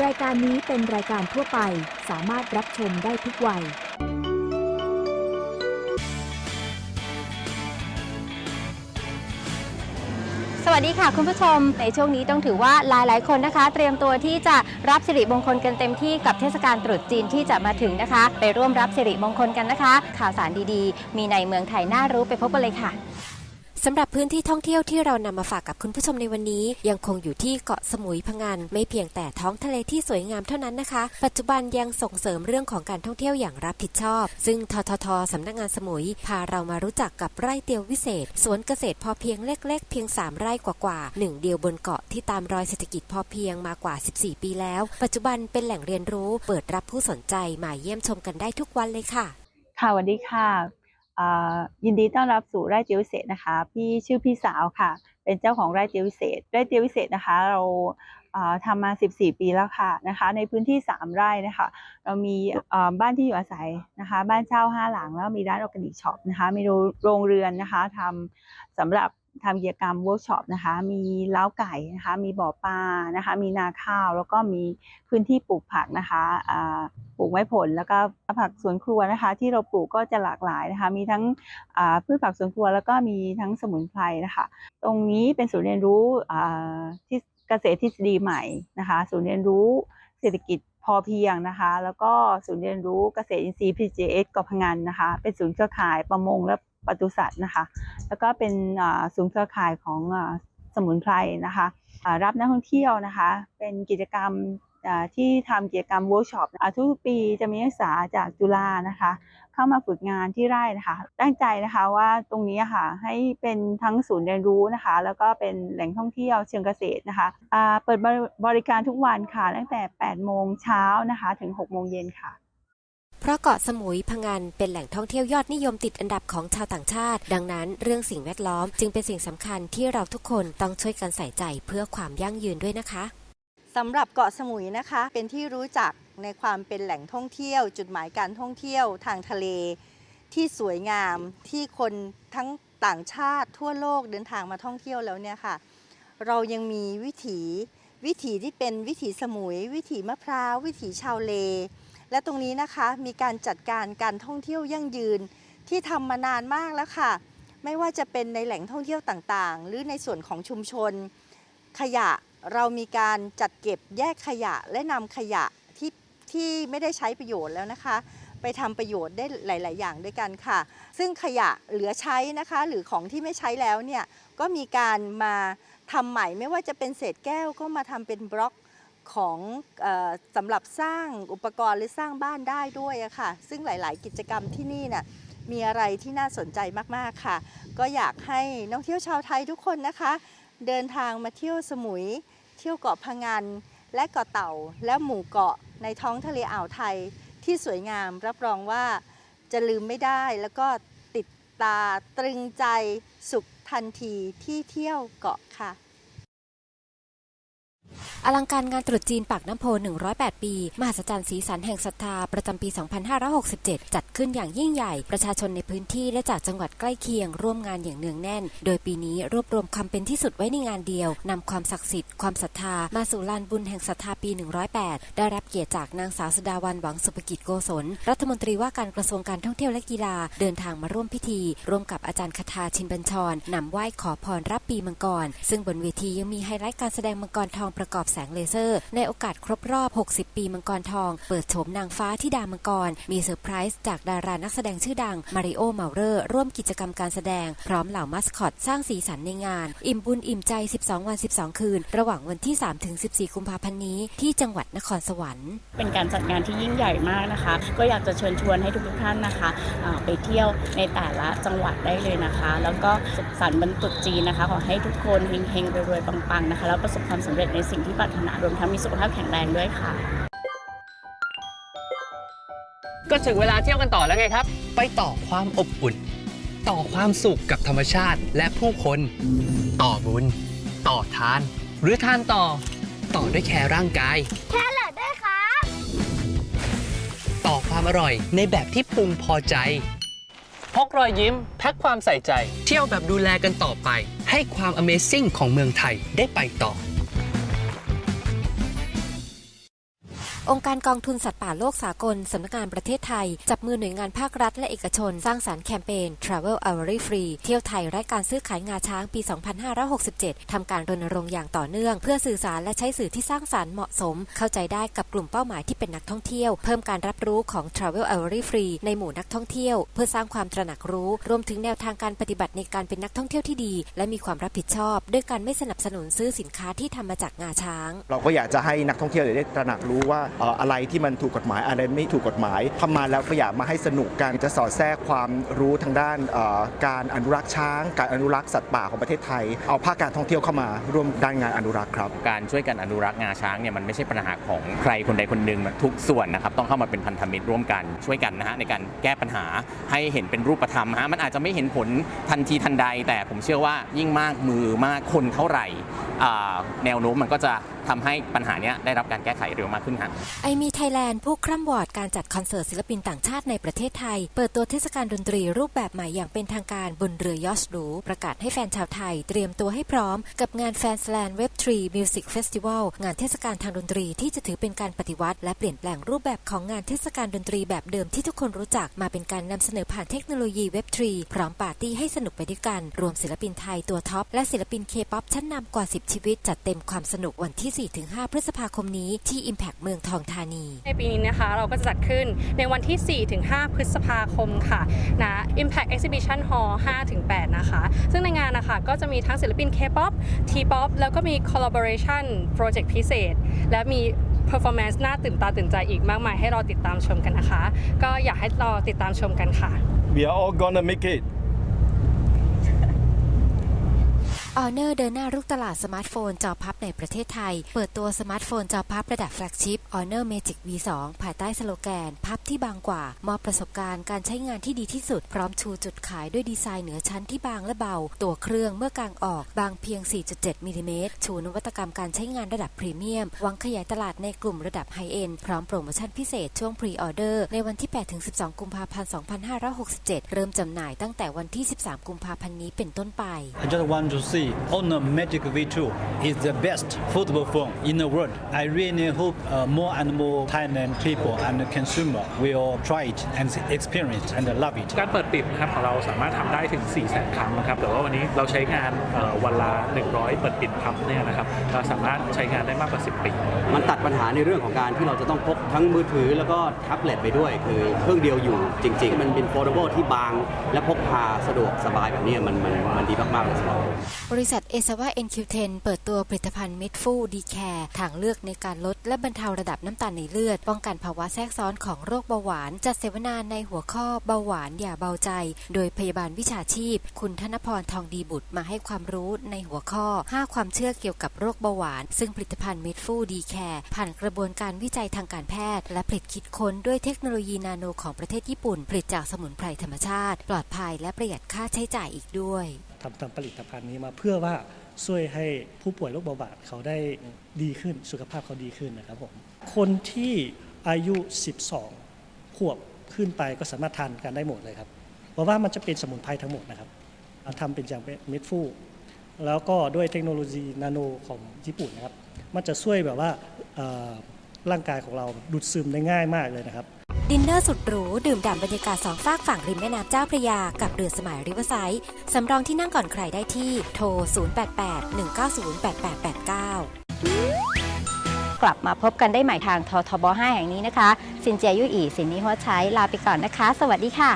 รายการนี้เป็นรายการทั่วไปสามารถรับชมได้ทุกวัย สวัสดีค่ะคุณผู้ชม ในช่วงนี้ต้องถือว่าหลาย ๆ คนนะคะ เตรียมตัวที่จะรับสิริมงคลกันเต็มที่กับเทศกาลตรุษจีนที่จะมาถึงนะคะ ไปร่วมรับสิริมงคลกันนะคะ ข่าวสารดี ๆ มีในเมืองไทยน่ารู้ไปพบกันเลยค่ะ สำหรับพื้นที่ท่องเที่ยวที่เรานำมาฝากกับคุณผู้ชมในวันนี้ ยังคงอยู่ที่เกาะสมุยพังงานไม่เพียงแต่ท้องทะเลที่สวยงามเท่านั้นนะคะ ปัจจุบันยังส่งเสริมเรื่องของการท่องเที่ยวอย่างรับผิดชอบ ซึ่งทททสำนักงานสมุย พาเรามารู้จักกับไร่เตียววิเศษ สวนเกษตรพอเพียงเล็ก ๆ เพียง 3 ไร่กว่าๆหนึ่งเดียวบนเกาะที่ตามรอยเศรษฐกิจพอเพียงมากว่า 14 ปีแล้ว ปัจจุบันเป็นแหล่งเรียนรู้ เปิดรับผู้สนใจมาเยี่ยมชมกันได้ทุกวันเลยค่ะ ค่ะสวัสดีค่ะ ยินดีต้อนรับสู่ไร่เตียววิเศษนะคะ พี่ชื่อพี่สาวค่ะ เป็นเจ้าของไร่เตียววิเศษ ไร่เตียววิเศษนะคะ เราอ่าทำมา 14 ปีแล้วค่ะนะคะ ในพื้นที่ 3 ไร่นะคะ เรามีบ้านที่อยู่อาศัยนะคะ บ้านเช่า 5 หลังแล้วมีร้านออร์แกนิกช็อปนะคะ มีโรงเรือนนะคะทำสำหรับ ทำกิจกรรมเวิร์กช็อปนะคะ มีเล้าไก่นะคะ มีบ่อปลานะคะ มีนาข้าว แล้วก็มีพื้นที่ปลูกผักนะคะปลูกไม้ผล แล้วก็ผักสวนครัวนะคะ ที่เราปลูกก็จะหลากหลายนะคะ มีทั้งพืชผักสวนครัว แล้วก็มีทั้งสมุนไพรนะคะ ตรงนี้เป็นศูนย์เรียนรู้ที่เกษตรทฤษฎีใหม่นะคะ ศูนย์เรียนรู้เศรษฐกิจพอเพียงนะคะ แล้วก็ศูนย์เรียนรู้เกษตรอินทรีย์ PGS เกาะพังงานนะคะ เป็นศูนย์เครือข่ายประมงและ ปศุสัตว์นะคะ แล้วก็เป็นศูนย์เครือข่ายของสมุนไพรนะคะรับนักท่องเที่ยวนะคะ เป็นกิจกรรมที่ทำกิจกรรมเวิร์กช็อปทุกปีจะมีนักศึกษาจากจุฬานะคะ เข้ามาฝึกงานที่ไร่นะคะ ตั้งใจนะคะว่าตรงนี้ค่ะให้เป็นทั้งศูนย์เรียนรู้นะคะ แล้วก็เป็นแหล่งท่องเที่ยวเชิงเกษตรนะคะเปิดบริบริการทุกวันค่ะ ตั้งแต่ 8 โมงเช้านะคะ ถึง 6 โมงเย็นค่ะ เพราะเกาะสมุยพังงานเป็นแหล่งท่องเที่ยวยอดนิยมติดอันดับของชาวต่างชาติ ดังนั้น เรื่องสิ่งแวดล้อมจึงเป็นสิ่งสำคัญที่เราทุกคนต้องช่วยกันใส่ใจเพื่อความยั่งยืนด้วยนะคะสำหรับเกาะสมุยนะคะ เป็นที่รู้จักในความเป็นแหล่งท่องเที่ยว จุดหมายการท่องเที่ยวทางทะเล ที่สวยงามที่คนทั้งต่างชาติทั่วโลกเดินทางมาท่องเที่ยวแล้วเนี่ยค่ะ เรายังมีวิถีวิถีที่เป็นวิถีสมุย วิถีมะพร้าว วิถีชาวเล และตรงนี้นะคะมีการจัดการการท่องเที่ยวยั่งยืนที่ทำมานานมากแล้วค่ะ ไม่ว่าจะเป็นในแหล่งท่องเที่ยวต่างๆ หรือในส่วนของชุมชน ขยะเรามีการจัดเก็บแยกขยะและนำขยะที่ที่ไม่ได้ใช้ประโยชน์แล้วนะคะ ไปทำประโยชน์ได้หลาย ๆ อย่างด้วยกันค่ะ ซึ่งขยะเหลือใช้นะคะ หรือของที่ไม่ใช้แล้วเนี่ยก็มีการมาทำใหม่ไม่ว่าจะเป็นเศษแก้วก็มาทำเป็นบล็อก ของอสำหรับสร้างอุปกรณ์หรือสร้างบ้านได้ด้วยะค่ะ ซึ่งหลาย ๆ กิจกรรมที่นี่น่ะมีอะไรที่น่าสนใจมาก ๆ ค่ะ ก็อยากให้นักท่องเที่ยวชาวไทยทุกคนนะคะ เดินทางมาเที่ยวสมุย เที่ยวเกาะพังงานและเกาะเต่า และหมู่เกาะในท้องทะเลอ่าวไทยที่สวยงามรับรองว่าจะลืมไม่ได้แล้วก็ติดตาตรึงใจสุขทันทีที่เที่ยวเกาะค่ะ อลังการงานตรุษจีนปากน้ำโพ 108 ปี มหัศจรรย์สีสันแห่งศรัทธา ประจำปี 2567 จัดขึ้นอย่างยิ่งใหญ่ ประชาชนในพื้นที่และจากจังหวัดใกล้เคียงร่วมงานอย่างเนืองแน่น โดยปีนี้รวบรวมความเป็นที่สุดไว้ในงานเดียวนำความศักดิ์สิทธิ์ ความศรัทธา มาสู่ลานบุญแห่งศรัทธาปี 108 ได้รับเกียรติจากนางสาวสดาวันหวังสุภกิจโกศล รัฐมนตรีว่าการกระทรวงการท่องเที่ยวและกีฬา เดินทางมาร่วมพิธี ร่วมกับอาจารย์คทาชินบัญชรนำไหว้ขอพรรับปีมังกร ซึ่งบนเวทียังมีไฮไลท์การแสดงมังกรทองประกอบแสงเลเซอร์ ในโอกาสครบรอบ 60 ปีมังกรทอง เปิดโฉมนางฟ้าที่ดามังกร มีเซอร์ไพรส์จากดารานักแสดงชื่อดังมาริโอเมาเรอร์ร่วมกิจกรรมการแสดง พร้อมเหล่ามัสคอต สร้างสีสันในงาน อิ่มบุญอิ่มใจ 12 วัน 12 คืน ระหว่างวันที่ 3 ถึง 14 กุมภาพันธ์นี้ ที่จังหวัดนครสวรรค์ เป็นการจัดงานที่ยิ่งใหญ่มากนะคะ ก็อยากจะเชิญชวนให้ทุกๆท่านนะคะไปเที่ยวในแต่ละจังหวัดได้เลยนะคะ แล้วก็สุขสันต์บรรตรุจีนนะคะขอให้ทุกคนเฮงๆรวยๆปังๆนะคะแล้วประสบความสำเร็จในสิ่งที่ปรารถนารวมทั้งมีสุขภาพแข็งแรงด้วยค่ะ ก็ถึงเวลาเที่ยวกันต่อแล้วไงครับ ไปต่อความอบอุ่น ต่อความสุขกับธรรมชาติและผู้คน ต่อบุญ ต่อทาน หรือทานต่อ ต่อด้วยแคร์ร่างกาย แคร์เลอด้วยครับ ต่อความอร่อยในแบบที่ปรุงพอใจ พกรอยยิ้ม แพ็คความใส่ใจ เที่ยวแบบดูแลกันต่อไป ให้ความ Amazing ของเมืองไทยได้ไปต่อ องค์การกองทุนสัตว์ป่าโลกสากล สำนักงานประเทศไทย จับมือหน่วยงานภาครัฐและเอกชน สร้างสารรค์แคมเปญ Travel Hourly Free เที่ยวไทยไร้การซื้อขายงาช้างปี 2567 ทำการรณรงค์อย่างต่อเนื่อง เพื่อสื่อสารและใช้สื่อที่สร้างสารรค์เหมาะสม เข้าใจได้กับกลุ่มเป้าหมายที่เป็นนักท่องเที่ยว เพิ่มการรับรู้ของ Travel Hourly Free ในหมู่นักท่องเที่ยว เพื่อสร้างความตระหนักรู้ รวมถึงแนวทางการปฏิบัติในการเป็นนักท่องเที่ยวที่ดี และมีความรับผิดชอบ ด้วยการไม่สนับสนุนซื้อสินค้าที่ทำมาจากงาช้าง เราก็อยากจะให้นักท่องเที่ยวได้ตระหนักรู้ว่าอะไรที่มันถูกกฎหมายอะไรไม่ถูกกฎหมายทำมาแล้วก็อยากมาให้สนุกการจะสอดแทรกความรู้ทางด้านการอนุรักษ์ช้าง การอนุรักษ์สัตว์ป่าของประเทศไทย เอาภาคการท่องเที่ยวเข้ามาร่วมด้านงานอนุรักษ์ครับ การช่วยกันอนุรักษ์งาช้างเนี่ยมันไม่ใช่ปัญหาของใครคนใดคนหนึ่งทุกส่วนนะครับต้องเข้ามาเป็นพันธมิตรร่วมกันช่วยกันนะฮะในการแก้ปัญหาให้เห็นเป็นรูปธรรมฮะมันอาจจะไม่เห็นผลทันทีทันใด แต่ผมเชื่อว่ายิ่งมากมือมากคนเท่าไหร่แนวโน้มมันก็จะทำให้ปัญหานี้ได้รับการแก้ไขเร็วมากขึ้นครับไอมีไทยแลนด์ผู้คร่ำวอดการจัดคอนเสิร์ตศิลปินต่างชาติในประเทศไทย เปิดตัวเทศกาลดนตรีรูปแบบใหม่อย่างเป็นทางการบนเรือยอชต์หรูประกาศให้แฟนชาวไทย เตรียมตัวให้พร้อม กับงานแฟนสแลนเว็บทรีมิวสิกเฟสติวัลงานเทศกาลทางดนตรีที่จะถือเป็นการปฏิวัติ และเปลี่ยนแปลงรูปแบบของงานเทศกาลดนตรีแบบเดิมที่ทุกคนรู้จักมาเป็นการนำเสนอผ่านเทคโนโลยีเว็บทรีพร้อมปาร์ตี้ให้สนุกไปด้วยกันรวมศิลปินไทยตัวท็อปและศิลปินเคป๊อปชั้นนำกว่า 10 ชีวิตจัดเต็มความสนุกวันที่4-5 พฤษภาคมนี้ที่ Impact เมืองทองธานี ในปีนี้นะคะเราก็จะจัดขึ้นในวันที่ 4-5 พฤษภาคมค่ะนะ Impact Exhibition Hall 5-8 นะคะ ซึ่งในงานนะคะก็จะมีทั้งศิลปิน K-POP T-POP แล้วก็มี Collaboration Project พิเศษ และมี Performance น่าตื่นตาตื่นใจอีกมากมายให้เราติดตามชมกันนะคะ ก็อยากให้เราติดตามชมกันค่ะ We are all gonna make it. ออเนอร์เดินหน้ารุกตลาดสมาร์ทโฟนจอพับในประเทศไทย เปิดตัวสมาร์ทโฟนจอพับระดับแฟลกชิพ Honor Magic V2 ภายใต้สโลแกน พับที่บางกว่า มอบประสบการณ์การใช้งานที่ดีที่สุด พร้อมชูจุดขายด้วยดีไซน์เหนือชั้นที่บางและเบา ตัวเครื่องเมื่อกางออกบางเพียง 4.7 มิลลิเมตร ชูนวัตกรรมการใช้งานระดับพรีเมียมหวังขยายตลาดในกลุ่มระดับไฮเอ็นพร้อมโปรโมชั่นพิเศษช่วงพรีออเดอร์ในวันที่ 8-12 กุมภาพันธ์ 2567 เริ่มจำหน่ายตั้งแต่วันที่ 13 กุมภาพันธ์นี้เป็นต้นไป I just want to say Honor Magic V2 is the best foldable phone in the world. I really hope uh, more and more Thailand people and consumer will try it and experience and love it. การเปิดปิดนะครับของเราสามารถทำได้ถึง 4 0 0 0 0 0ครั้งนะครับแต่ว่าวันนี้เราใช้งานเอ่อวันละ 100 เปิดปิดพับเนี่ยนะครับเราสามารถใช้งานได้มากกว่า 10 ปี มันตัดปัญหาในเรื่องของการที่เราจะต้องพกทั้งมือถือแล้วก็แท็บเล็ตไปด้วย คือเครื่องเดียวอยู่จริง ๆ มันเป็นโฟลเดเบิลที่บาง และพกพาสะดวกสบายแบบนี้มันมันมันดีมากๆเลยสำหรับผมบริษัทเอซาวา NQ10 เปิดตัวผลิตภัณฑ์เม็ดฟูดีแคร์ทางเลือกในการลดและบรรเทาระดับน้ำตาลในเลือด ป้องกันภาวะแทรกซ้อนของโรคเบาหวาน จัดเสวนาในหัวข้อเบาหวานอย่าเบาใจ โดยพยาบาลวิชาชีพ คุณธนพรทองดีบุตรมาให้ความรู้ในหัวข้อ 5 ความเชื่อเกี่ยวกับโรคเบาหวาน ซึ่งผลิตภัณฑ์เม็ดฟูดีแคร์ผ่านกระบวนการวิจัยทางการแพทย์ และผลิตคิดค้นด้วยเทคโนโลยีนาโนของประเทศญี่ปุ่น ผลิตจากสมุนไพรธรรมชาติ ปลอดภัยและประหยัดค่าใช้จ่ายอีกด้วย ทำทำผลิตภัณฑ์นี้มาเพื่อว่าช่วยให้ผู้ป่วยโรคเบาหวานเขาได้ดีขึ้นสุขภาพเขาดีขึ้นนะครับผมคนที่อายุ 12 ขวบขึ้นไปก็สามารถทานกันได้หมดเลยครับ เพราะว่ามันจะเป็นสมุนไพรทั้งหมดนะครับทำเป็นอย่างเม็ดฟูแล้วก็ด้วยเทคโนโลยีนาโนของญี่ปุ่นนะครับ มันจะช่วยแบบว่าร่างกายของเราดูดซึมได้ง่ายมากเลยนะครับ ดินเนอร์สุดหรู ดื่มด่ำบรรยากาศสองฝากฝั่งริมแม่น้ำเจ้าพระยา กับเรือสมัยริเวอร์ไซด์สำรองที่นั่งก่อนใครได้ที่โทร 0881908889 กลับมาพบกันได้ใหม่ทางททบ 5 แห่งนี้นะคะ สินเจียยุอีสินนีฮัวใช้ลาไปก่อนนะคะ สวัสดีค่ะ